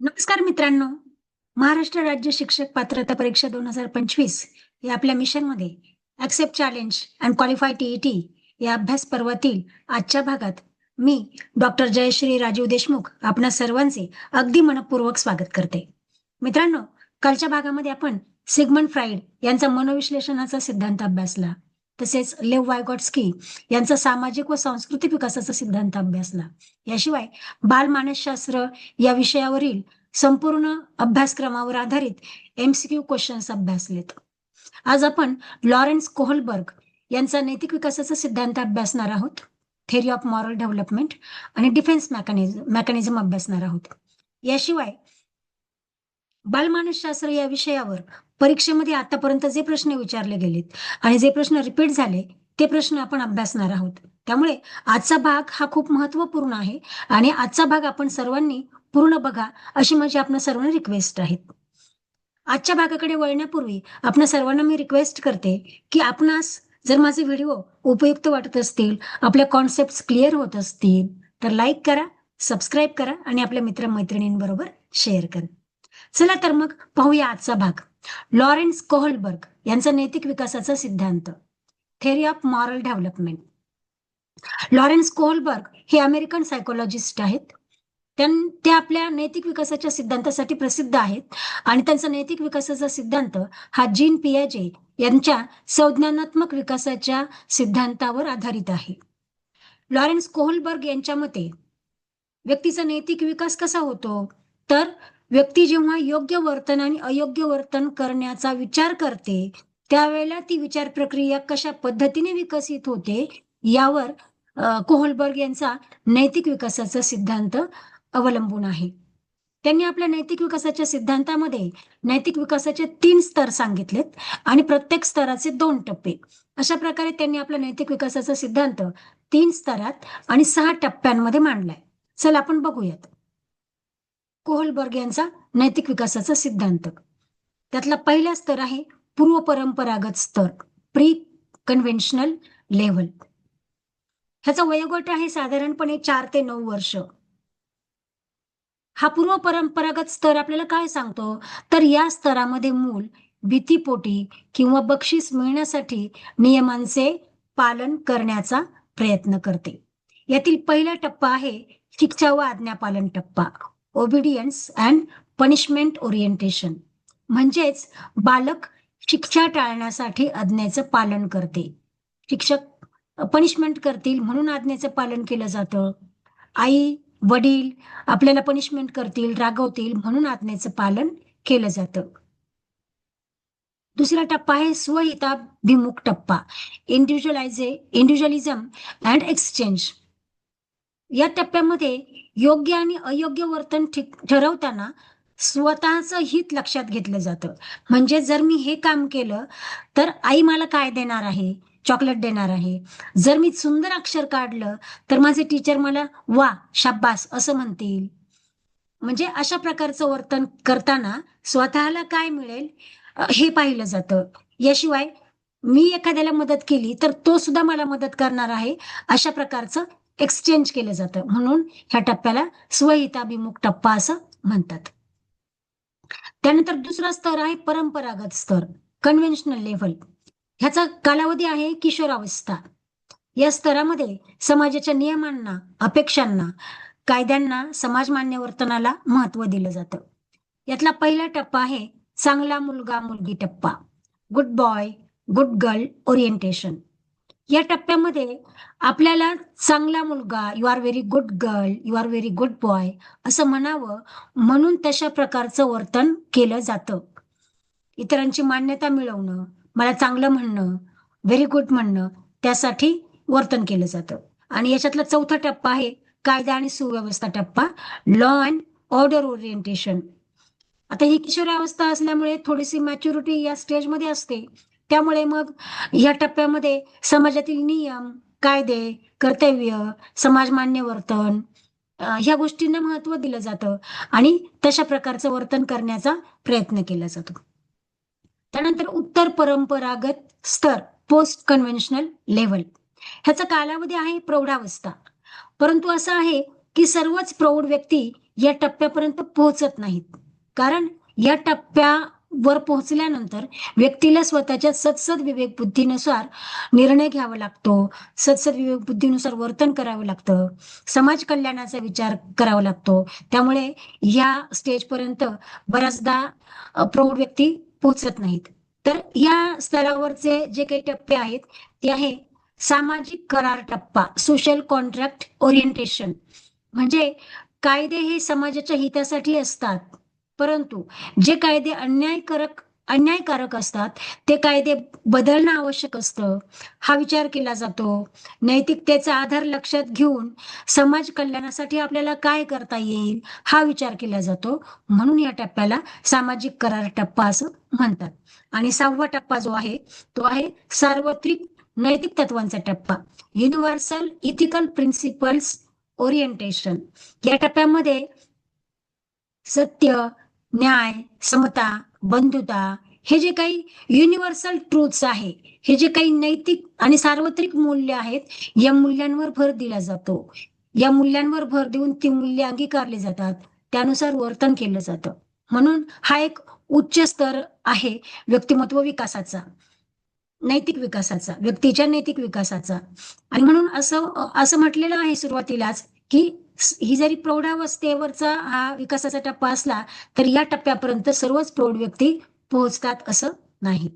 नमस्कार मित्रांनो. महाराष्ट्र राज्य शिक्षक पात्रता परीक्षा दोन हजार पंचवीस या आपल्या मिशनमध्ये accept challenge and qualify TET या अभ्यास पर्वातील आजच्या भागात मी डॉक्टर जयश्री राजीव देशमुख आपणा सर्वांचे अगदी मनपूर्वक स्वागत करते. मित्रांनो कालच्या भागामध्ये आपण सिगमंड फ्राईड यांचा मनोविश्लेषणाचा सिद्धांत अभ्यासला. तसेच लेव वायगॉट्स्की यांचा सामाजिक व सांस्कृतिक विकासाचा सिद्धांत अभ्यासला. याशिवाय बालमानसशास्त्र या विषयावरील संपूर्ण अभ्यासक्रमावर आधारित एमसीक्यू क्वेश्चन्स अभ्यासलेत. आज आपण लॉरेन्स कोहलबर्ग यांचा नैतिक विकासाचा सिद्धांत अभ्यासणार आहोत. थेरी ऑफ मॉरल डेव्हलपमेंट आणि डिफेन्स मॅकॅनिझम मेकॅनिझम अभ्यासणार आहोत. याशिवाय बालमानसशास्त्र या विषयावर परीक्षेमध्ये आतापर्यंत जे प्रश्न विचारले गेलेत आणि जे प्रश्न रिपीट झाले ते प्रश्न आपण अभ्यासणार आहोत. त्यामुळे आजचा भाग हा खूप महत्त्वपूर्ण आहे आणि आजचा भाग आपण सर्वांनी पूर्ण बघा अशी माझी आपण सर्वांना रिक्वेस्ट आहे. आजच्या भागाकडे वळण्यापूर्वी आपण सर्वांना मी रिक्वेस्ट करते की आपणास जर माझे व्हिडिओ उपयुक्त वाटत असतील आपल्या कॉन्सेप्ट क्लिअर होत असतील तर लाईक करा सबस्क्राईब करा आणि आपल्या मित्रमैत्रिणींबरोबर शेअर करा. चला तर मग पाहूया आजचा भाग. लॉरेन्स कोहलबर्ग यांचा नैतिक विकासाचा सिद्धांत. Theory of moral development Lawrence Kohlberg हे अमेरिकन सायकोलॉजिस्ट आहेत. त्यां- ते आपल्या नैतिक विकासाच्या सिद्धांतासाठी प्रसिद्ध आहेत. आणि त्यांचा नैतिक विकासाचा सिद्धांत हा जीन पियाजे यांच्या संज्ञानात्मक विकासाच्या सिद्धांतावर आधारित आहे. लॉरेन्स कोहलबर्ग यांच्या मते व्यक्तीचा नैतिक विकास कसा होतो? तर व्यक्ती जेव्हा योग्य वर्तन आणि अयोग्य वर्तन करण्याचा विचार करते त्यावेळेला ती विचार प्रक्रिया कशा पद्धतीने विकसित होते यावर कोहलबर्ग यांचा नैतिक विकासाचा सिद्धांत अवलंबून आहे. त्यांनी आपल्या नैतिक विकासाच्या सिद्धांतामध्ये नैतिक विकासाचे तीन स्तर सांगितलेत आणि प्रत्येक स्तराचे दोन टप्पे. अशा प्रकारे त्यांनी आपला नैतिक विकासाचा सिद्धांत तीन स्तरात आणि सहा टप्प्यांमध्ये मांडलाय. चल आपण बघूयात. कोहलबर्ग यांचा नैतिक विकासाचा सिद्धांत. त्यातला पहिला स्तर आहे पूर्व परंपरागत स्तर प्री कन्व्हेन्शनल लेव्हल ह्याचा वयोगट आहे साधारणपणे चार ते नऊ वर्ष. हा पूर्व परंपरागत स्तर आपल्याला काय सांगतो? तर या स्तरामध्ये मूल भीतीपोटी किंवा बक्षीस मिळण्यासाठी नियमांचे पालन करण्याचा प्रयत्न करते. यातील पहिला टप्पा आहे शिक्षा व आज्ञापालन टप्पा. ओबिडियन्स अँड पनिशमेंट ओरिएंटेशन म्हणजेच बालक शिक्षा टाळण्यासाठी आज्ञेचं पालन करते. शिक्षक पनिशमेंट करतील म्हणून आज्ञेचं पालन केलं जातं. आई वडील आपल्याला पनिशमेंट करतील रागवतील म्हणून आज्ञेचं पालन केलं जातं. दुसरा टप्पा आहे स्वहिताभिमुख टप्पा. इंडिव्हिज्युअलायझे इंडिव्हिज्युअलिझम अँड एक्सचेंज या टप्प्यामध्ये योग्य आणि अयोग्य वर्तन ठरवताना स्वतःचं हित लक्षात घेतलं जातं. म्हणजे जर मी हे काम केलं तर आई मला काय देणार आहे? चॉकलेट देणार आहे. जर मी सुंदर अक्षर काढलं तर माझे टीचर मला वा शाब्बास असं म्हणतील. म्हणजे अशा प्रकारचं वर्तन करताना स्वतःला काय मिळेल हे पाहिलं जातं. याशिवाय मी एखाद्याला मदत केली तर तो सुद्धा मला मदत करणार आहे अशा प्रकारचं एक्सचेंज केलं जातं. म्हणून ह्या टप्प्याला स्वहिताभिमुख टप्पा असं म्हणतात. त्यानंतर दुसरा स्तर आहे परंपरागत स्तर कन्व्हेन्शनल लेव्हल ह्याचा कालावधी आहे किशोरावस्था. या स्तरामध्ये समाजाच्या नियमांना अपेक्षांना कायद्यांना समाजमान्य वर्तनाला महत्त्व दिलं जातं. यातला पहिला टप्पा आहे चांगला मुलगा मुलगी टप्पा. Good boy good girl orientation या टप्प्यामध्ये आपल्याला चांगला मुलगा you are very good girl you are very good boy असं म्हणावं म्हणून तशा प्रकारचं वर्तन केलं जातं. इतरांची मान्यता मिळवणं मला चांगलं म्हणणं व्हेरी गुड म्हणणं त्यासाठी वर्तन केलं जातं. आणि याच्यातला चौथा टप्पा आहे कायदा आणि सुव्यवस्था टप्पा लॉ अँड ऑर्डर ओरिएंटेशन आता ही किशोरावस्था असल्यामुळे थोडीशी मॅच्युरिटी या स्टेजमध्ये असते. त्यामुळे मग या टप्प्यामध्ये समाजातील नियम कायदे कर्तव्य समाजमान्य वर्तन ह्या गोष्टींना महत्त्व दिलं जातं आणि तशा प्रकारचं वर्तन करण्याचा प्रयत्न केला जातो. त्यानंतर उत्तर परंपरागत स्तर पोस्ट कन्व्हेन्शनल लेवल ह्याचा कालावधी आहे प्रौढावस्था. परंतु असं आहे की सर्वच प्रौढ व्यक्ती या टप्प्यापर्यंत पोहोचत नाहीत. कारण या टप्प्या वर पोहोचल्यानंतर व्यक्तीला स्वतःच्या सदसद विवेक बुद्धीनुसार निर्णय घ्यावा लागतो. सत्सद विवेक बुद्धीनुसार वर्तन करावं लागतं. समाज कल्याणाचा विचार करावा लागतो. त्यामुळे या स्टेजपर्यंत बऱ्याचदा प्रौढ व्यक्ती पोहोचत नाहीत. तर या स्तरावरचे जे काही टप्पे आहेत ते आहे सामाजिक करार टप्पा सोशल कॉन्ट्रॅक्ट ओरिएंटेशन म्हणजे कायदे हे समाजाच्या हितासाठी असतात. परंतु जे कायदे अन्यायकारक अन्यायकारक असतात ते कायदे बदलणं आवश्यक असतं. हा विचार केला जातो. नैतिकतेचा आधार लक्षात घेऊन समाज कल्याणासाठी आपल्याला काय करता येईल हा विचार केला जातो. म्हणून या टप्प्याला सामाजिक करार टप्पा असं म्हणतात. आणि सहावा टप्पा जो आहे तो आहे सार्वत्रिक नैतिक तत्वांचा टप्पा. युनिव्हर्सल इथिकल प्रिन्सिपल्स ओरिएंटेशन या टप्प्यामध्ये सत्य न्याय समता बंधुता हे जे काही युनिव्हर्सल ट्रूथ्स आहे हे जे काही नैतिक आणि सार्वत्रिक मूल्य आहेत या मूल्यांवर भर दिला जातो. या मूल्यांवर भर देऊन ती मूल्य अंगीकारली जातात. त्यानुसार वर्तन केलं जातं. म्हणून हा एक उच्च स्तर आहे व्यक्तिमत्व विकासाचा नैतिक विकासाचा व्यक्तीच्या नैतिक विकासाचा. आणि म्हणून असं असं म्हटलेलं आहे सुरुवातीलाच की ही जरी प्रौढावस्थेवरचा हा विकासाचा टप्पा असला तर या टप्प्यापर्यंत सर्वच प्रौढ व्यक्ती पोहोचतात असं नाही.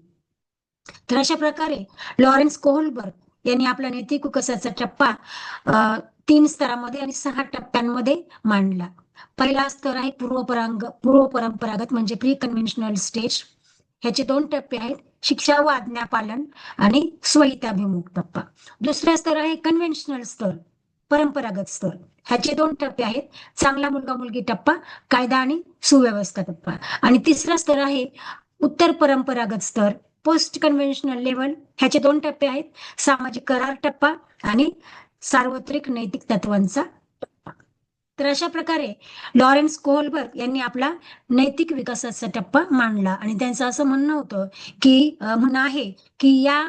तर अशा प्रकारे लॉरेन्स कोहलबर्ग यांनी आपला नैतिक विकासाचा टप्पा तीन स्तरामध्ये आणि सहा टप्प्यांमध्ये मांडला. पहिला स्तर आहे पूर्वपरांग पूर्व परंपरागत म्हणजे प्री कन्व्हेन्शनल स्टेज ह्याचे दोन टप्पे आहेत शिक्षा व आज्ञापालन आणि स्वहिताभिमुख टप्पा. दुसरा स्तर आहे कन्व्हेन्शनल स्तर परंपरागत स्तर. ह्याचे दोन टप्पे आहेत. चांगला मुलगा मुलगी टप्पा कायदा आणि सुव्यवस्था टप्पा. आणि तिसरा स्तर आहे उत्तर परंपरागत स्तर पोस्ट कन्व्हेन्शनल लेवल ह्याचे दोन टप्पे आहेत. सामाजिक करार टप्पा आणि सार्वत्रिक नैतिक तत्वांचा तर अशा प्रकारे लॉरेन्स कोहलबर्ग यांनी आपला नैतिक विकासाचा टप्पा मांडला. आणि त्यांचं असं म्हणणं होतं की म्हणणं आहे की या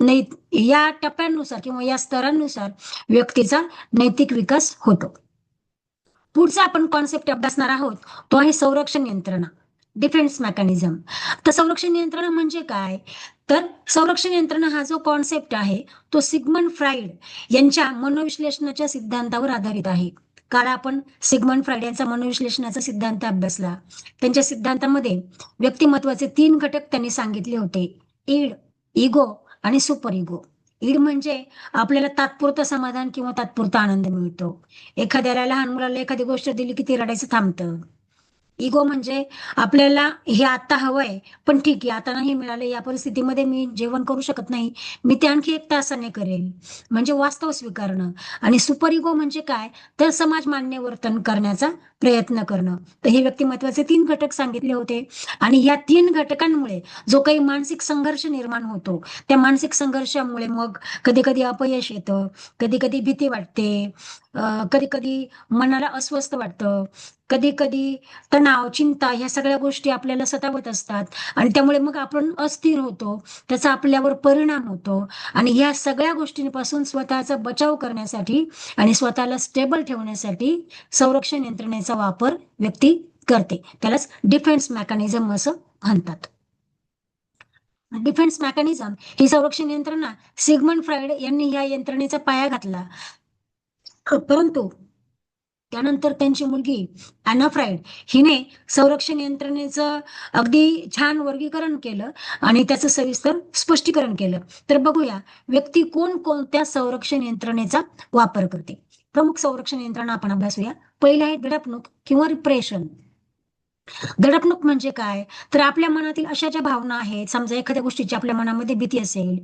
नै या टप्प्यांनुसार किंवा या स्तरांनुसार व्यक्तीचा नैतिक विकास होतो. पुढचा आपण कॉन्सेप्ट अभ्यासणार आहोत तो आहे संरक्षण यंत्रणा डिफेन्स मेकॅनिझम तर संरक्षण यंत्रणा म्हणजे काय? तर संरक्षण यंत्रणा हा जो कॉन्सेप्ट आहे तो सिग्मन फ्राईड यांच्या मनोविश्लेषणाच्या सिद्धांतावर आधारित आहे. काल आपण सिगमंड फ्रायड यांचा मनोविश्लेषणाचा सिद्धांत अभ्यासला. त्यांच्या सिद्धांतामध्ये व्यक्तिमत्वाचे तीन घटक त्यांनी सांगितले होते. ईड इगो आणि सुपर इगो ईड म्हणजे आपल्याला तात्पुरतं समाधान किंवा तात्पुरता आनंद मिळतो. एखाद्याला लहान मुलाला एखादी गोष्ट दिली की ती रडायचं थांबतं. इगो म्हणजे आपल्याला हे आता हवंय पण ठीक आहे आता नाही मिळालं या परिस्थितीमध्ये मी जेवण करू शकत नाही मी ते आणखी एक तासाने करेल. म्हणजे वास्तव स्वीकारणं. आणि सुपर इगो म्हणजे काय? तर समाज मान्य वर्तन करण्याचा प्रयत्न करणं. तर हे व्यक्तिमत्वाचे तीन घटक सांगितले होते. आणि या तीन घटकांमुळे जो काही मानसिक संघर्ष निर्माण होतो त्या मानसिक संघर्षामुळे मग कधी कधी अपयश येतं कधी कधी भीती वाटते कधी कधी मनाला अस्वस्थ वाटतं. कधी कधी तणाव चिंता ह्या सगळ्या गोष्टी आपल्याला सतावत असतात. आणि त्यामुळे मग आपण अस्थिर होतो. त्याचा आपल्यावर परिणाम होतो. आणि ह्या सगळ्या गोष्टींपासून स्वतःचा बचाव करण्यासाठी आणि स्वतःला स्टेबल ठेवण्यासाठी संरक्षण यंत्रणेचा वापर व्यक्ती करते. त्यालाच डिफेन्स मेकॅनिझम असं म्हणतात. डिफेन्स मेकॅनिझम ही संरक्षण यंत्रणा सिगमंड फ्राईड यांनी या यंत्रणेचा पाया घातला. परंतु त्यानंतर त्यांची मुलगी अॅना फ्राईड हिने संरक्षण यंत्रणेचं अगदी छान वर्गीकरण केलं आणि त्याचं सविस्तर स्पष्टीकरण केलं. तर बघूया व्यक्ती कोण कोणत्या संरक्षण यंत्रणेचा वापर करते. प्रमुख संरक्षण यंत्रणा आपण अभ्यासूया. पहिलं आहे दडपणूक किंवा रिप्रेशन दडपणूक म्हणजे काय? तर आपल्या मनातील अशा ज्या भावना आहेत समजा एखाद्या गोष्टीची आपल्या मनामध्ये भीती असेल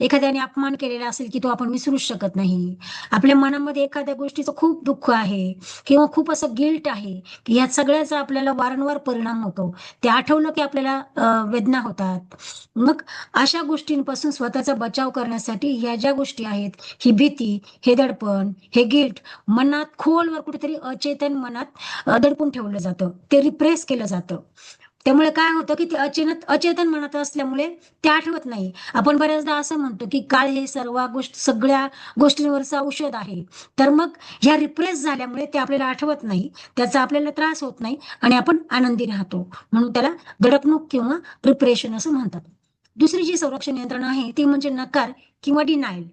एखाद्याने अपमान केलेला असेल की तो आपण विसरू शकत नाही. आपल्या मनामध्ये एखाद्या गोष्टीचं खूप दुःख आहे किंवा खूप असं गिल्ट आहे की या सगळ्याचा आपल्याला वारंवार परिणाम होतो. ते आठवलं की आपल्याला वेदना होतात. मग अशा गोष्टींपासून स्वतःचा बचाव करण्यासाठी ह्या ज्या गोष्टी आहेत ही भीती हे दडपण हे गिल्ट मनात खोलवर कुठेतरी अचेतन मनात दडपून ठेवलं जातं. ते रिप्रेस केलं जातं. त्यामुळे काय होतं की ते अचेतन अचेतन म्हणत असल्यामुळे ते आठवत नाही. आपण बऱ्याचदा असं म्हणतो की काळ हे सर्व गोष्ट सगळ्या गोष्टींवरचं औषध आहे. तर मग ह्या रिप्रेस झाल्यामुळे ते आपल्याला आठवत नाही. त्याचा आपल्याला त्रास होत नाही आणि आपण आनंदी राहतो. म्हणून त्याला दडपणूक किंवा प्रिपरेशन असं म्हणतात. दुसरी जी संरक्षण यंत्रणा आहे ती म्हणजे नकार किंवा डिनायल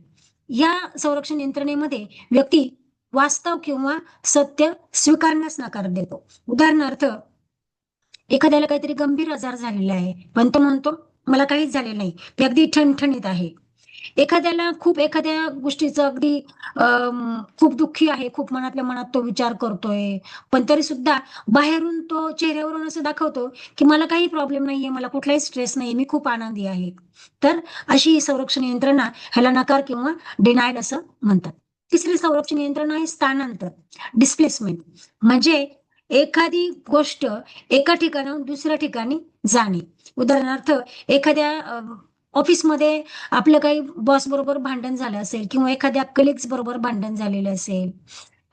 या संरक्षण यंत्रणेमध्ये व्यक्ती वास्तव किंवा सत्य स्वीकारण्यास नकार देतो. उदाहरणार्थ एखाद्याला काहीतरी गंभीर आजार झालेला आहे. पण तो म्हणतो मला काहीच झालेलं नाही. मी अगदी ठणठणीत आहे. एखाद्याला खूप एखाद्या गोष्टीचं अगदी खूप दुःखी आहे. खूप मनातल्या मनात तो विचार करतोय. पण तरी सुद्धा बाहेरून तो चेहऱ्यावरून असं दाखवतो की मला काही प्रॉब्लेम नाहीये. मला कुठलाही स्ट्रेस नाही मी खूप आनंदी आहे. तर अशी ही संरक्षण यंत्रणा ह्याला नकार किंवा डिनायल असं म्हणतात. तिसरी संरक्षण यंत्रणा आहे स्थानांतर डिस्प्लेसमेंट म्हणजे एखादी गोष्ट एका ठिकाणाहून दुसऱ्या ठिकाणी जाणे. उदाहरणार्थ एखाद्या ऑफिसमध्ये आपलं काही बॉस बरोबर भांडण झालं असेल किंवा एखाद्या कलिग्स बरोबर भांडण झालेलं असेल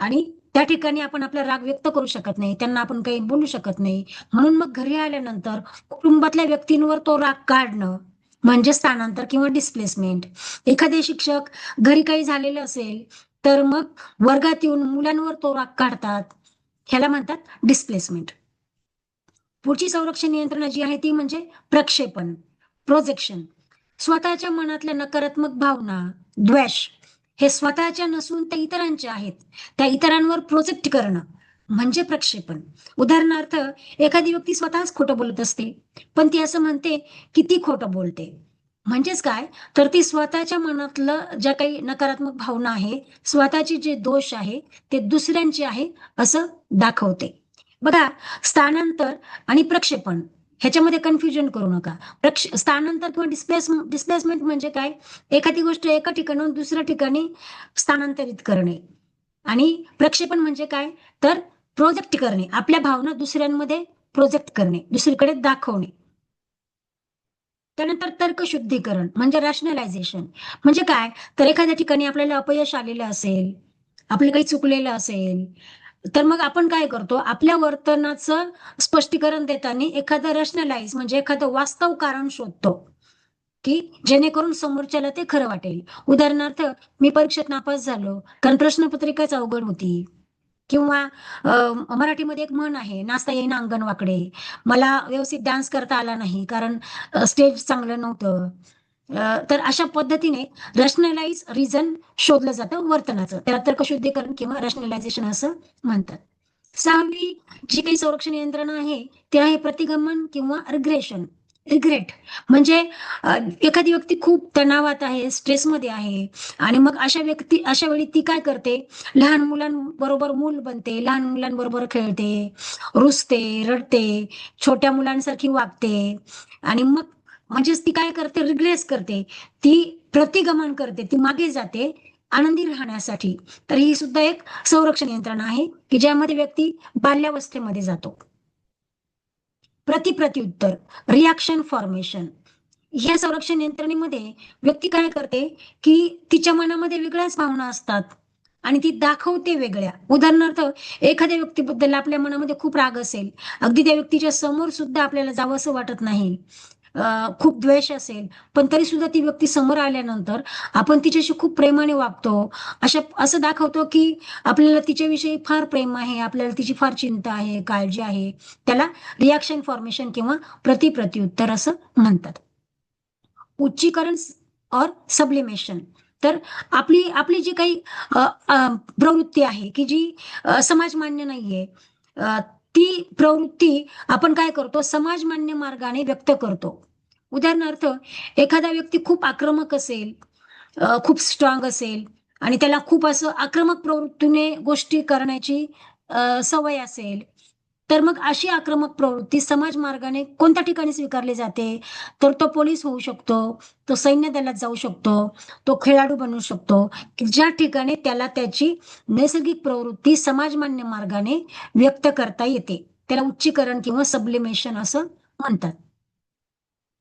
आणि त्या ठिकाणी आपण आपला राग व्यक्त करू शकत नाही त्यांना आपण काही बोलू शकत नाही म्हणून मग घरी आल्यानंतर कुटुंबातल्या व्यक्तींवर तो राग काढणं म्हणजे स्थानांतर किंवा डिस्प्लेसमेंट एखादे शिक्षक घरी काही झालेलं असेल तर मग वर्गात येऊन मुलांवर तो राग काढतात. ह्याला म्हणतात डिस्प्लेसमेंट पुढची संरक्षण यंत्रणा जी आहे ती म्हणजे प्रक्षेपण प्रोजेक्शन स्वतःच्या मनातल्या नकारात्मक भावना द्वेष हे स्वतःच्या नसून त्या इतरांच्या आहेत. त्या इतरांवर प्रोजेक्ट करणं म्हणजे प्रक्षेपण. उदाहरणार्थ एखादी व्यक्ती स्वतःच खोटं बोलत असते पण ती असं म्हणते की ती खोटं बोलते. म्हणजेच काय? तर ती स्वतःच्या मनातलं ज्या काही नकारात्मक भावना आहे स्वतःचे जे दोष आहे ते दुसऱ्यांचे आहे असं दाखवते. बघा स्थानांतर आणि प्रक्षेपण ह्याच्यामध्ये कन्फ्युजन करू नका. प्रक्ष स्थानांतर किंवा डिस्प्लेस डिस्प्लेसमेंट म्हणजे काय? एखादी गोष्ट एका ठिकाणाहून दुसऱ्या ठिकाणी स्थानांतरित करणे. आणि प्रक्षेपण म्हणजे काय? तर प्रोजेक्ट करणे. आपल्या भावना दुसऱ्यांमध्ये प्रोजेक्ट करणे. दुसरीकडे दाखवणे. त्यानंतर तर्कशुद्धीकरण म्हणजे रॅशनलायझेशन म्हणजे काय? तर एखाद्या ठिकाणी आपल्याला अपयश आलेलं असेल आपलं काही चुकलेलं असेल तर मग आपण काय करतो? आपल्या वर्तनाचं स्पष्टीकरण देताना एखादं रॅशनलाइज म्हणजे एखादं वास्तव कारण शोधतो की जेणेकरून समोरच्याला ते खरं वाटेल. उदाहरणार्थ मी परीक्षेत नापास झालो कारण प्रश्नपत्रिकाच अवघड होती. किंवा मराठीमध्ये एक म्हण आहे नाचता येईना अंगण वाकडे मला व्यवस्थित डान्स करता आला नाही कारण स्टेज चांगलं नव्हतं. तर अशा पद्धतीने रॅशनलाइज रिझन शोधलं जातं वर्तनाचं. त्याला तर्कशुद्धीकरण किंवा रॅशनलायझेशन असं म्हणतात. सहावी जी काही संरक्षण यंत्रणा आहे ते आहे प्रतिगमन किंवा रिग्रेशन रिग्रेट म्हणजे एखादी व्यक्ती खूप तणावात आहे स्ट्रेसमध्ये आहे आणि मग अशा व्यक्ती अशा वेळी ती काय करते? लहान मुलांबरोबर मूल बनते लहान मुलांबरोबर खेळते रुसते रडते छोट्या मुलांसारखी वागते आणि मग म्हणजेच ती काय करते? रिग्रेस करते. ती प्रतिगमन करते ती मागे जाते आनंदी राहण्यासाठी. तर ही सुद्धा एक संरक्षण यंत्रणा आहे की ज्यामध्ये व्यक्ती बाल्यावस्थेमध्ये जातो. प्रतिप्रत्युत्तर रिॲक्शन फॉर्मेशन ह्या संरक्षण यंत्रणेमध्ये व्यक्ती काय करते की तिच्या मनामध्ये वेगळ्याच भावना असतात आणि ती दाखवते वेगळ्या. उदाहरणार्थ एखाद्या व्यक्तीबद्दल आपल्या मनामध्ये खूप राग असेल अगदी त्या व्यक्तीच्या समोर सुद्धा आपल्याला जावं असं वाटत नाही. खूप द्वेष असेल पण तरी सुद्धा ती व्यक्ती समोर आल्यानंतर आपण तिच्याशी खूप प्रेमाने वागतो. अशा असं दाखवतो की आपल्याला तिच्याविषयी फार प्रेम आहे आपल्याला तिची फार चिंता आहे काळजी आहे. त्याला रिॲक्शन फॉर्मेशन किंवा प्रतिप्रत्युत्तर असं म्हणतात. उच्चीकरण और सब्लिमेशन तर आपली आपली जी काही प्रवृत्ती आहे की जी समाज मान्य नाहीये ती प्रवृत्ती आपण काय करतो? समाजमान्य मार्गाने व्यक्त करतो. उदाहरणार्थ एखादा व्यक्ती खूप आक्रमक असेल खूप स्ट्रॉंग असेल आणि त्याला खूप असं आक्रमक प्रवृत्तीने गोष्टी करण्याची सवय असेल तर मग अशी आक्रमक प्रवृत्ती समाज मार्गाने कोणत्या ठिकाणी स्वीकारली जाते? तर तो पोलीस होऊ शकतो तो सैन्य दलात जाऊ शकतो तो खेळाडू बनू शकतो. ज्या ठिकाणी त्याला त्याची नैसर्गिक प्रवृत्ती समाजमान्य मार्गाने व्यक्त करता येते. त्याला उच्चीकरण किंवा सबलिमेशन असं म्हणतात.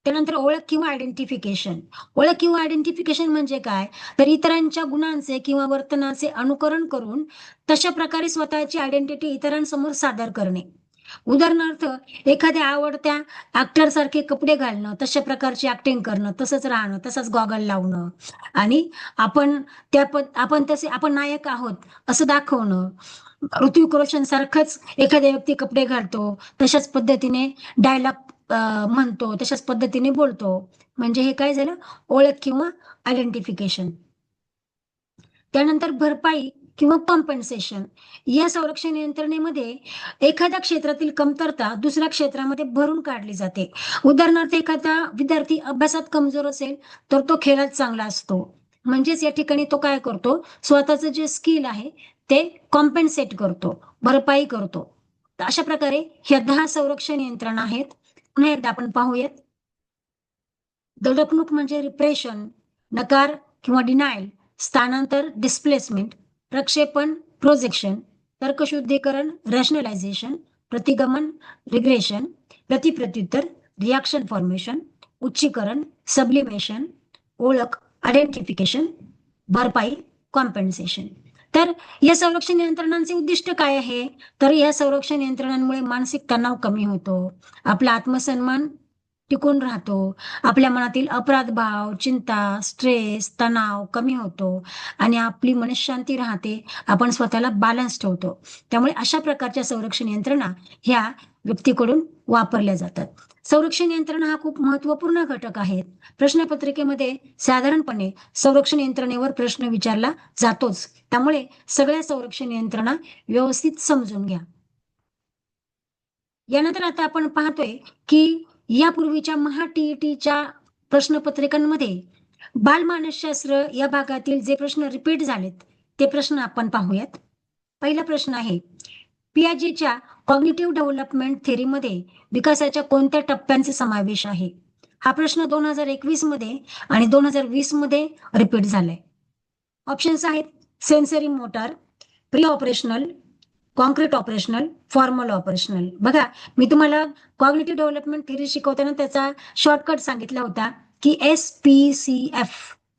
त्यानंतर ओळख किंवा आयडेंटिफिकेशन ओळख किंवा आयडेंटिफिकेशन म्हणजे काय? तर इतरांच्या गुणांचे किंवा वर्तनाचे अनुकरण करून तशा प्रकारे स्वतःची आयडेंटिटी इतरांसमोर सादर करणे. उदाहरणार्थ एखाद्या आवडत्या ऍक्टर सारखे कपडे घालणं तशा प्रकारची ऍक्टिंग करणं तसंच राहणं तसंच गॉगल लावणं आणि आपण त्या आपण तसे आपण नायक आहोत असं दाखवणं. ऋतिक रोशन सारखंच एखाद्या व्यक्ती कपडे घालतो तशाच पद्धतीने डायलॉग म्हणतो तशाच पद्धतीने बोलतो. म्हणजे हे काय झालं? ओळख किंवा आयडेंटिफिकेशन त्यानंतर भरपाई किंवा कॉम्पन्सेशन या संरक्षण यंत्रणेमध्ये एखाद्या क्षेत्रातील कमतरता दुसऱ्या क्षेत्रामध्ये भरून काढली जाते. उदाहरणार्थ एखादा विद्यार्थी अभ्यासात कमजोर असेल तर तो खेळात चांगला असतो. म्हणजेच या ठिकाणी तो काय करतो? स्वतःचं जे स्किल आहे ते कॉम्पेन्सेट करतो भरपाई करतो. अशा प्रकारे ह्या दहा संरक्षण यंत्रणा आहेत. पुन्हा एकदा आपण पाहूयात. दडपणूक म्हणजे रिप्रेशन नकार किंवा डिनायल स्थानांतर डिस्प्लेसमेंट प्रक्षेपण प्रोजेक्शन तर्कशुद्धीकरण रॅशनलायझेशन प्रतिगमन रिग्रेशन प्रतिप्रत्युत्तर रिॲक्शन फॉर्मेशन उच्चीकरण सबलिमेशन ओळख आयडेंटिफिकेशन भरपाई कॉम्पेन्सेशन तर या संरक्षण यंत्रणांचे उद्दिष्ट काय आहे? तर या संरक्षण यंत्रणांमुळे मानसिक तणाव कमी होतो. आपला आत्मसन्मान टिकून राहतो. आपल्या मनातील अपराध भाव चिंता स्ट्रेस तणाव कमी होतो आणि आपली मनशांती राहते. आपण स्वतःला बॅलन्स ठेवतो. त्यामुळे अशा प्रकारच्या संरक्षण यंत्रणा ह्या व्यक्तीकडून वापरल्या जातात. संरक्षण यंत्रणा हा खूप महत्त्वपूर्ण घटक आहे. प्रश्नपत्रिकेमध्ये साधारणपणे संरक्षण यंत्रणेवर प्रश्न विचारला जातोच. त्यामुळे सगळ्या संरक्षण यंत्रणा व्यवस्थित समजून घ्या. यानंतर आता आपण पाहतोय की यापूर्वीच्या महा टीईटीच्या प्रश्नपत्रिकांमध्ये बालमानसशास्त्र या भागातील जे प्रश्न रिपीट झालेत ते प्रश्न आपण पाहूयात. पहिला प्रश्न आहे पियाजीच्या कॉग्निटिव्ह डेव्हलपमेंट थेरीमध्ये विकासाच्या कोणत्या टप्प्यांचा समावेश आहे? हा प्रश्न दोन हजार एकवीसमध्ये आणि दोन हजार वीसमध्ये रिपीट झालाय. ऑप्शन्स आहेत sensory motor pre operational concrete operational formal operational बघा मी तुम्हाला कॉग्निटिव्ह डेव्हलपमेंट थेरी शिकवताना त्याचा शॉर्टकट सांगितला होता की S P C F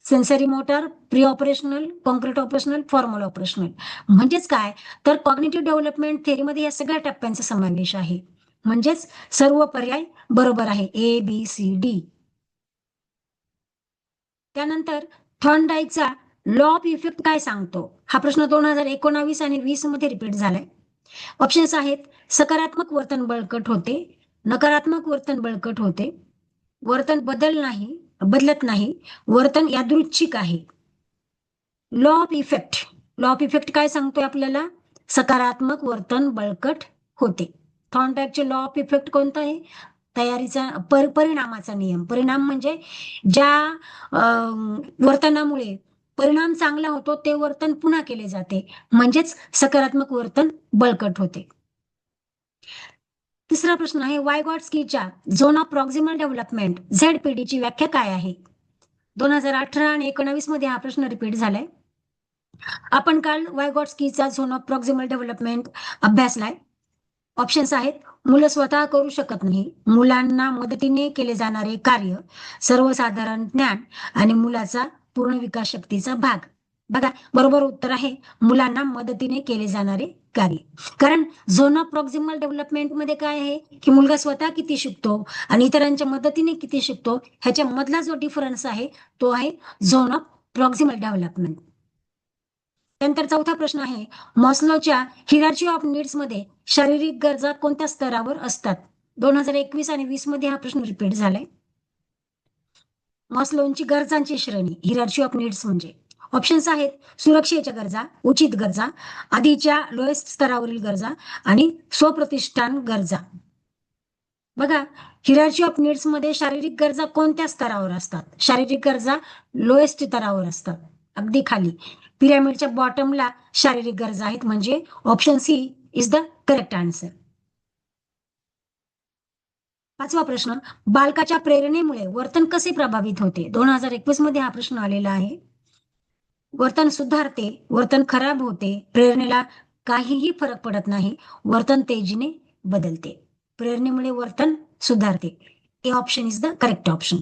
sensory motor pre operational concrete operational formal operational म्हणजेच काय? तर कॉग्नेटिव्ह डेव्हलपमेंट थेअरीमध्ये या सगळ्या टप्प्यांचा समावेश आहे. म्हणजेच सर्व पर्याय बरोबर आहे. ए बी सी डी त्यानंतर थॉर्नडाईकचा लॉ ऑफ इफेक्ट काय सांगतो? हा प्रश्न दोन हजार एकोणावीस आणि वीसमध्ये रिपीट झालाय. ऑप्शन्स आहेत. सकारात्मक वर्तन बळकट होते. नकारात्मक वर्तन बळकट होते. वर्तन बदल नाही. बदलत नाही. वर्तन यादृच्छिक आहे. Law of effect law of effect काय सांगतोय आपल्याला? सकारात्मक वर्तन बळकट होते. थॉर्नडाईकचे लॉ ऑफ इफेक्ट कोणता आहे? तयारीचा पर परिणामाचा नियम. परिणाम म्हणजे ज्या वर्तनामुळे परिणाम चांगला होतो ते वर्तन पुन्हा केले जाते. म्हणजेच सकारात्मक वर्तन बळकट होते. तिसरा प्रश्न आहे वाय वायगॉट्स्कीच्या zone of proximal development Z ची व्याख्या काय आहे? दोन हजार अठरा आणि एकोणावीसमध्ये हा प्रश्न रिपीट झालाय. आपण काल वाय गॉड स्कीचा झोन ऑफ प्रॉक्झिमल डेव्हलपमेंट अभ्यासलाय. ऑप्शन्स आहेत मुलं स्वतः करू शकत नाही. मुलांना मदतीने केले जाणारे कार्य सर्वसाधारण ज्ञान आणि मुलाचा पूर्ण विकास शक्तीचा भाग. बघा बरोबर उत्तर आहे. मुलांना मदतीने केले जाणारे कार्य. कारण झोन ऑफ प्रॉक्झिमल डेव्हलपमेंटमध्ये काय आहे? की मुलगा स्वतः किती शिकतो आणि इतरांच्या मदतीने किती शिकतो ह्याच्या मधला जो डिफरन्स आहे तो आहे झोन ऑफ प्रॉक्झिमल डेव्हलपमेंट. त्यानंतर चौथा प्रश्न आहे मॉस्लोच्या हिराची ऑफ नीड्समध्ये शारीरिक गरजा कोणत्या स्तरावर असतात? दोन हजार एकवीस आणि वीसमध्ये हा प्रश्न रिपीट झालाय. मॉस्लोनची गरजांची श्रेणी हिराची ऑफ नीड्स म्हणजे. ऑप्शन्स आहेत. सुरक्षेच्या गरजा उचित गरजा आधीच्या लोएस्ट स्तरावरील गरजा आणि स्वप्रतिष्ठान गरजा. बघा हिराची ऑफ नीड्समध्ये शारीरिक गरजा कोणत्या स्तरावर असतात? शारीरिक गरजा लोएस्ट स्तरावर असतात. अगदी खाली. पिरामिडच्या बॉटमला शारीरिक गरजा आहेत म्हणजे option C is the correct answer पाचवा प्रश्न बालकाच्या प्रेरणेमुळे वर्तन कसे प्रभावित होते? दोन हजार एकवीसमध्ये हा प्रश्न आलेला आहे. वर्तन सुधारते वर्तन खराब होते प्रेरणेला काहीही फरक पडत नाही वर्तन तेजीने बदलते. प्रेरणेमुळे वर्तन सुधारते. A option is the correct option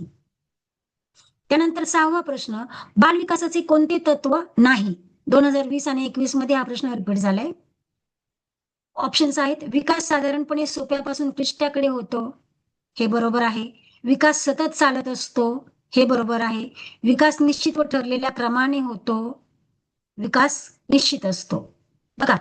त्यानंतर सहावा प्रश्न बाल विकासाचे कोणते तत्व नाही? दोन हजार वीस आणि एकवीसमध्ये हा प्रश्न रिपीट झालाय. ऑप्शन्स आहेत विकास साधारणपणे सोप्यापासून क्लिष्टाकडे होतो. हे बरोबर आहे. विकास सतत चालत असतो. हे बरोबर आहे. विकास निश्चित व ठरलेल्या क्रमाने होतो. विकास निश्चित असतो. बघा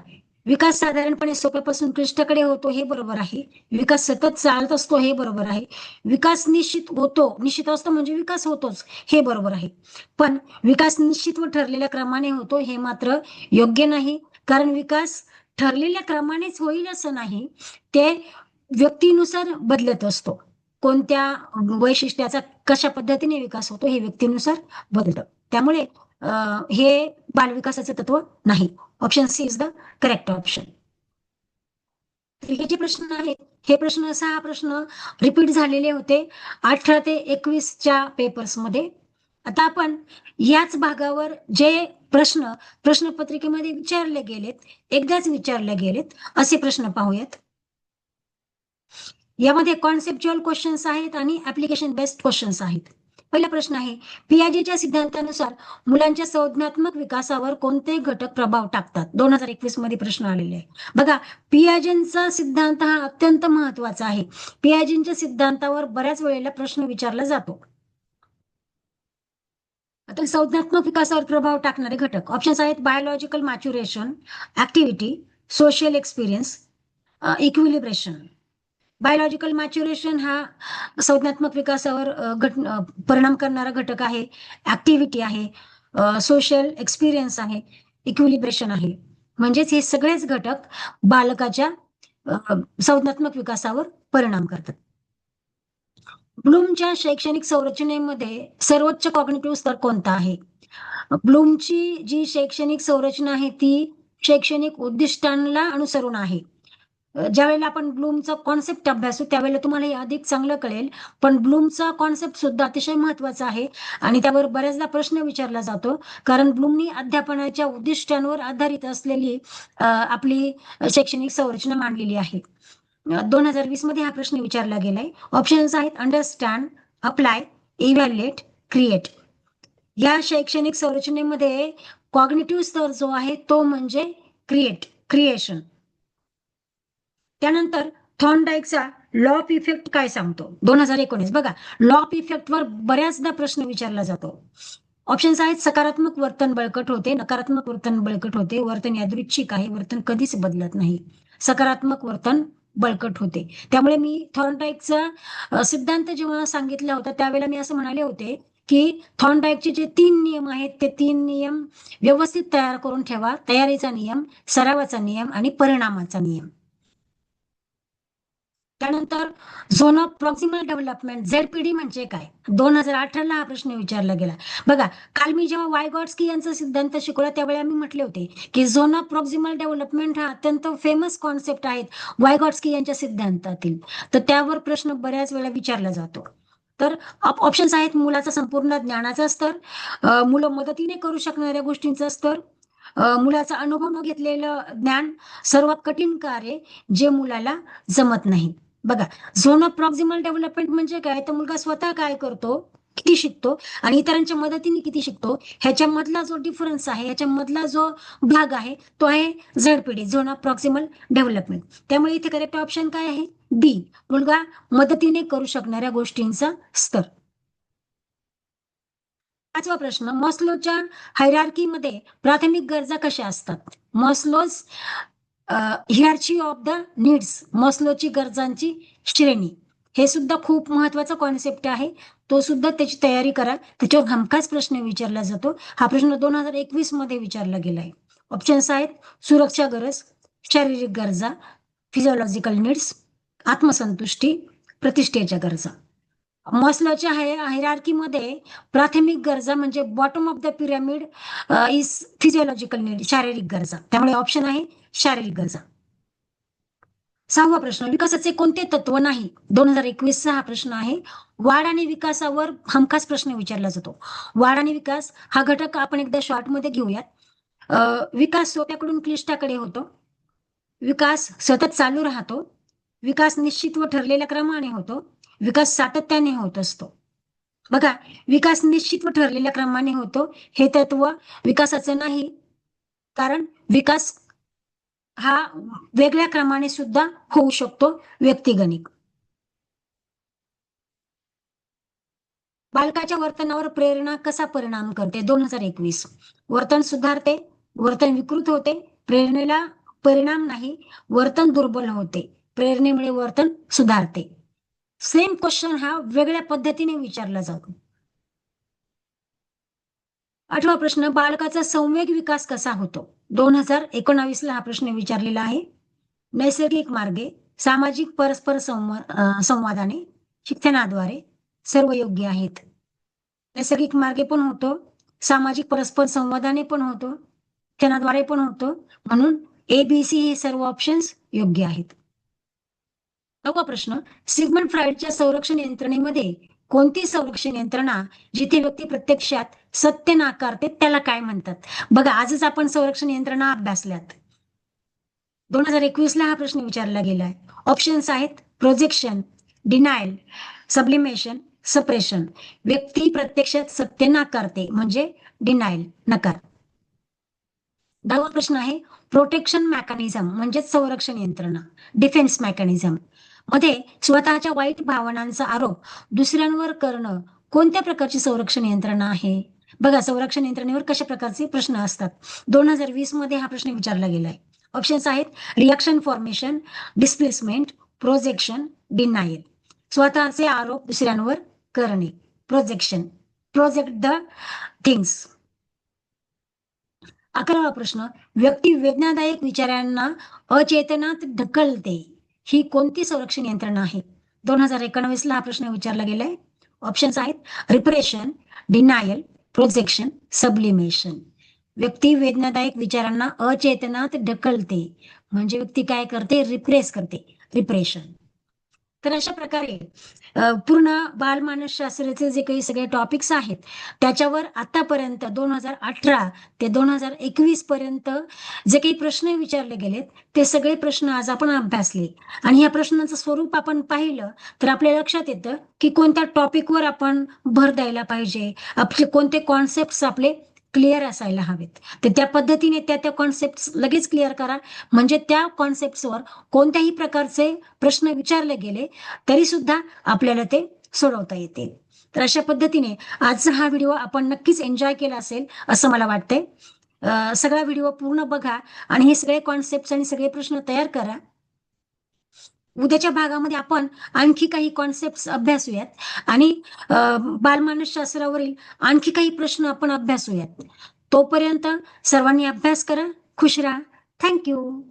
विकास साधारणपणे सोप्यापासून क्लिष्टाकडे होतो हे बरोबर आहे. विकास सतत चालत असतो हे बरोबर आहे. विकास निश्चित होतो निश्चित असतो म्हणजे विकास होतोच हे बरोबर आहे. पण विकास निश्चित व ठरलेल्या क्रमाने होतो हे मात्र योग्य नाही. कारण विकास ठरलेल्या क्रमानेच होईल असं नाही. ते व्यक्तीनुसार बदलत असतो. कोणत्या वैशिष्ट्याचा कशा पद्धतीने विकास होतो हे व्यक्तीनुसार बदलतं. त्यामुळे हे बालविकासाचं तत्व नाही. Option C is the correct option हे जे प्रश्न आहेत हे प्रश्न सहा प्रश्न रिपीट झालेले होते अठरा ते एकवीसच्या पेपर्समध्ये आता आपण याच भागावर जे प्रश्न प्रश्नपत्रिकेमध्ये विचारले गेलेत एकदाच विचारले गेलेत असे प्रश्न पाहूयात. यामध्ये कॉन्सेप्च्युअल क्वेश्चन्स आहेत आणि ऍप्लिकेशन बेस्ड क्वेश्चन्स आहेत. पहिला प्रश्न आहे पियाजेच्या सिद्धांतानुसार मुलांच्या संज्ञात्मक विकासावर कोणते घटक प्रभाव टाकतात? दोन हजार एकवीसमध्ये प्रश्न आलेले आहे. बघा पियाजेंचा सिद्धांत हा अत्यंत महत्त्वाचा आहे. पियाजेंच्या सिद्धांतावर बऱ्याच वेळेला प्रश्न विचारला जातो. आता संज्ञात्मक विकासावर प्रभाव टाकणारे घटक. ऑप्शन्स आहेत biological maturation activity social experience equilibration biological maturation हा संज्ञात्मक विकासावर घट परिणाम करणारा घटक आहे. ऍक्टिव्हिटी आहे. सोशल एक्सपिरियन्स आहे. इक्विलिब्रेशन आहे. म्हणजेच हे सगळेच घटक बालकाच्या संज्ञात्मक विकासावर परिणाम करतात. ब्लूमच्या शैक्षणिक संरचनेमध्ये सर्वोच्च कॉग्निटिव्ह स्तर कोणता आहे? ब्लूमची जी शैक्षणिक संरचना आहे ती शैक्षणिक उद्दिष्टांना अनुसरून आहे. ज्या ज्यावेळेला आपण ब्लूमचा कॉन्सेप्ट अभ्यासू त्यावेळेला तुम्हाला हे अधिक चांगलं कळेल. पण ब्लूमचा कॉन्सेप्ट सुद्धा अतिशय महत्त्वाचा आहे आणि त्यावर बऱ्याचदा प्रश्न विचारला जातो. कारण ब्लूमनी अध्यापनाच्या उद्दिष्टांवर आधारित असलेली आपली शैक्षणिक संरचना मांडलेली आहे. दोन हजार वीसमध्ये हा प्रश्न विचारला गेलाय. ऑप्शन्स आहेत अंडरस्टँड अप्लाय इव्हॅल्युएट क्रिएट या शैक्षणिक संरचनेमध्ये कॉग्नेटिव्ह स्तर जो आहे तो म्हणजे क्रिएट क्रिएशन त्यानंतर थॉर्नडाईकचा लॉ ऑफ इफेक्ट काय सांगतो? दोन हजार एकोणीस. बघा लॉ ऑफ इफेक्ट वर बऱ्याचदा प्रश्न विचारला जातो. ऑप्शन्स आहेत सकारात्मक वर्तन बळकट होते नकारात्मक वर्तन बळकट होते वर्तन यादृच्छिक आहे वर्तन कधीच बदलत नाही. सकारात्मक वर्तन बळकट होते. त्यामुळे मी थॉर्नडाईकचा सिद्धांत जेव्हा सांगितला होता त्यावेळेला मी असं म्हणाले होते की थॉर्नडाईकचे जे तीन नियम आहेत ते तीन नियम व्यवस्थित तयार करून ठेवा. तयारीचा नियम सरावाचा नियम आणि परिणामाचा नियम. त्यानंतर zone of proximal development ZPD म्हणजे काय? दोन हजार अठराला हा प्रश्न विचारला गेला. बघा काल मी जेव्हा वाय गॉड्सकी यांचा सिद्धांत शिकवला त्यावेळी मी म्हटले होते की झोन ऑफ प्रॉक्सिमल डेव्हलपमेंट हा अत्यंत फेमस कॉन्सेप्ट आहेत वाय गॉड्सकी यांच्या सिद्धांतातील. तर त्यावर प्रश्न बऱ्याच वेळा विचारला जातो. तर ऑप्शन्स आहेत मुलाचा संपूर्ण ज्ञानाचा स्तर मुलं मदतीने करू शकणाऱ्या गोष्टींचा स्तर मुलाचा अनुभव न घेतलेलं ज्ञान सर्वात कठीण कार्य जे मुलाला जमत नाही. बघा झोन ऑफ प्रॉक्सिमल डेव्हलपमेंट म्हणजे काय? तर मुलगा स्वतः काय करतो? किती शिकतो? आणि इतरांच्या मदतीने किती शिकतो? ह्याच्यामधला जो डिफरन्स आहे ह्याच्यामधला जो भाग आहे तो आहे ZPD zone of proximal development त्यामुळे इथे करेक्ट ऑप्शन काय आहे? डी मुलगा मदतीने करू शकणाऱ्या गोष्टींचा स्तर. पाचवा प्रश्न मॉस्लोच्या हायरार्कीमध्ये प्राथमिक गरजा कशा असतात? Maslow's hierarchy of the needs मॉस्लोची गरजांची श्रेणी. हे सुद्धा खूप महत्त्वाचा कॉन्सेप्ट आहे. तो सुद्धा त्याची तयारी करा. त्याच्यावर हमखास प्रश्न विचारला जातो. हा प्रश्न दोन हजार एकवीसमध्ये विचारला गेला आहे ऑप्शन्स आहेत. सुरक्षा गरज शारीरिक गरजा फिजिओलॉजिकल नीड्स आत्मसंतुष्टी प्रतिष्ठेच्या गरजा. मॉस्लोच्या हायरार्कीमध्ये प्राथमिक गरजा म्हणजे bottom of the pyramid is physiological need शारीरिक गरजा. त्यामुळे ऑप्शन आहे शारीरिक गरजा. सहावा प्रश्न विकासाचे कोणते तत्व नाही? दोन हजार एकवीस हा प्रश्न आहे. वाढ आणि विकासावर हमखास प्रश्न विचारला जातो. वाढ आणि विकास हा घटक आपण एकदा शॉर्टमध्ये घेऊयात. विकास सोप्याकडून क्लिष्टाकडे होतो. विकास सतत चालू राहतो. विकास निश्चित व ठरलेल्या क्रमाने होतो. विकास सातत्याने होत असतो. बघा विकास निश्चित व ठरलेल्या क्रमाने होतो हे तत्व विकासाचं नाही. कारण विकास हा वेगळ्या क्रमाने सुद्धा होऊ शकतो व्यक्तिगणिक. बालकाच्या वर्तनावर प्रेरणा कसा परिणाम करते? दोन हजार एकवीस. वर्तन सुधारते वर्तन विकृत होते प्रेरणेला परिणाम नाही वर्तन दुर्बल होते प्रेरणेमुळे वर्तन सुधारते. सेम क्वेश्चन हा वेगळ्या पद्धतीने विचारला जातो. आठवा प्रश्न बालकाचा संवेग विकास कसा होतो? दोन हजार एकोणावीस ला हा प्रश्न विचारलेला आहे. नैसर्गिक मार्गे सामाजिक परस्पर संवादाने शिक्षणाद्वारे सर्व योग्य आहेत. नैसर्गिक मार्गे पण होतो सामाजिक परस्पर संवादाने पण होतो शिक्षणाद्वारे पण होतो म्हणून एबीसी हे सर्व ऑप्शन्स योग्य आहेत. नववा प्रश्न सिगमंड फ्राईडच्या संरक्षण यंत्रणेमध्ये कोणती संरक्षण यंत्रणा जिथे व्यक्ती प्रत्यक्षात सत्य नाकारते त्याला काय म्हणतात? बघा आजच आपण संरक्षण यंत्रणा अभ्यासल्यात. दोन हजार एकवीस ला हा प्रश्न विचारला गेलाय. ऑप्शन्स आहेत प्रोजेक्शन डिनायल सबलिमेशन सप्रेशन व्यक्ती प्रत्यक्षात सत्य नाकारते म्हणजे डिनायल नकार. दहावा प्रश्न आहे प्रोटेक्शन मेकॅनिझम म्हणजे संरक्षण यंत्रणा डिफेन्स मेकॅनिझम मध्ये स्वतःच्या वाईट भावनांचा आरोप दुसऱ्यांवर करणं कोणत्या प्रकारची संरक्षण यंत्रणा आहे? बघा संरक्षण यंत्रणेवर कशा प्रकारचे प्रश्न असतात? दोन हजार वीसमध्ये हा प्रश्न विचारला गेलाय. ऑप्शन्स आहेत reaction formation displacement projection denial स्वतःचे आरोप दुसऱ्यांवर करणे प्रोजेक्शन प्रोजेक्ट द थिंग्स अकरावा प्रश्न व्यक्ती वेदनादायक विचारांना अचेतनात ढकलते. ही कोणती संरक्षण यंत्रणा आहे? दोन हजार एकोणवीस ला हा प्रश्न विचारला गेलाय. ऑप्शन्स आहेत. रिप्रेशन डिनायल प्रोजेक्शन सबलिमेशन व्यक्ती वेदनादायक विचारांना अचेतनात ढकलते. म्हणजे व्यक्ती काय करते? रिप्रेस करते. रिप्रेशन तर अशा प्रकारे पूर्ण बालमानसशास्त्राचे जे काही सगळे टॉपिक्स आहेत त्याच्यावर आतापर्यंत दोन हजार अठरा ते दोन हजार एकवीस पर्यंत जे काही प्रश्न विचारले गेलेत ते सगळे प्रश्न आज आपण अभ्यासले आणि या प्रश्नांचं स्वरूप आपण पाहिलं तर आपल्या लक्षात येतं की कोणत्या टॉपिकवर आपण भर द्यायला पाहिजे. आपले कोणते कॉन्सेप्ट आपले क्लिअर असायला हवेत. तर त्या पद्धतीने त्या त्या कॉन्सेप्ट लगेच क्लिअर करा. म्हणजे त्या कॉन्सेप्टवर कोणत्याही प्रकारचे प्रश्न विचारले गेले तरी सुद्धा आपल्याला ते सोडवता येतील. तर अशा पद्धतीने आजचा हा व्हिडिओ आपण नक्कीच एन्जॉय केला असेल असं मला वाटतंय. सगळा व्हिडिओ पूर्ण बघा आणि हे सगळे कॉन्सेप्ट आणि सगळे प्रश्न तयार करा. उद्याच्या भागामध्ये आपण आणखी काही कॉन्सेप्ट अभ्यासूयात. आणि बालमानसशास्त्रावरील आणखी काही प्रश्न आपण अभ्यासूयात. तोपर्यंत सर्वांनी अभ्यास करा खुश राहा. थँक्यू